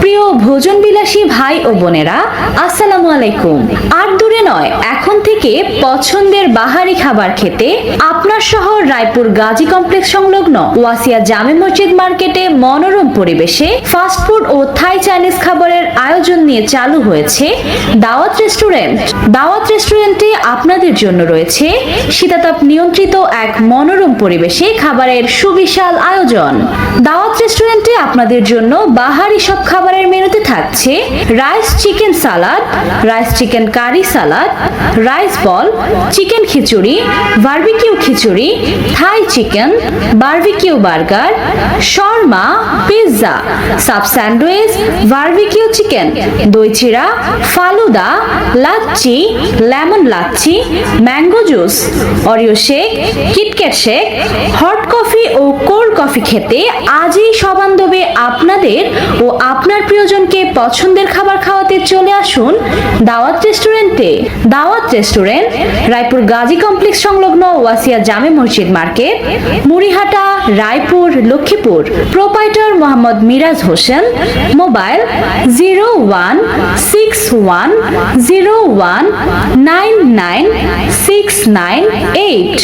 প্রিয় ভোজন বিলাসী ভাই ও বোনেরা, আসসালামু আলাইকুম। আর দূরে নয়, এখন থেকে পছন্দের বাহারি খাবার খেতে আপনার শহর রায়পুর গাজী কমপ্লেক্স সংলগ্ন ওয়াসিয়া জামে মসজিদ মার্কেটে মনোরম পরিবেশে ফাস্টফুড ও থাই চাইনিজ খাবারের আয়োজন নিয়ে চালু হয়েছে দাওয়াত রেস্টুরেন্ট দাওয়াত রেস্টুরেন্টে আপনাদের জন্য রয়েছে শীতাতাপ নিয়ন্ত্রিত এক মনোরম পরিবেশে খাবারের সুবিশাল আয়োজন। দাওয়াত রেস্টুরেন্টে আপনাদের জন্য বাহারি সব মেনুতে থাকছে rice chicken salad rice chicken curry salad rice ball chicken খিচুড়ি বারবিকিউ খিচুড়ি Thai chicken barbecue burger shawarma pizza sub sandwich barbecue chicken দই চিড়া, falooda, lassi lemon lassi mango juice Oreo shake KitKat shake hot coffee ও cold coffee খেতে আজই সবান্ধবে আপনাদের ও আপনার প্রিয়জনকে পছন্দের খাবার খাওয়াতে চলে আসুন দাওয়াত রেস্টুরেন্টে। দাওয়াত রেস্টুরেন্ট, রায়পুর গাজী কমপ্লেক্স সংলগ্ন ওয়াসিয়া জামে মসজিদ market, Murihata, Raipur, Lakshmipur. Proprietor Mohammad Miraj Hossain, mobile zero one six one zero one nine nine six nine eight.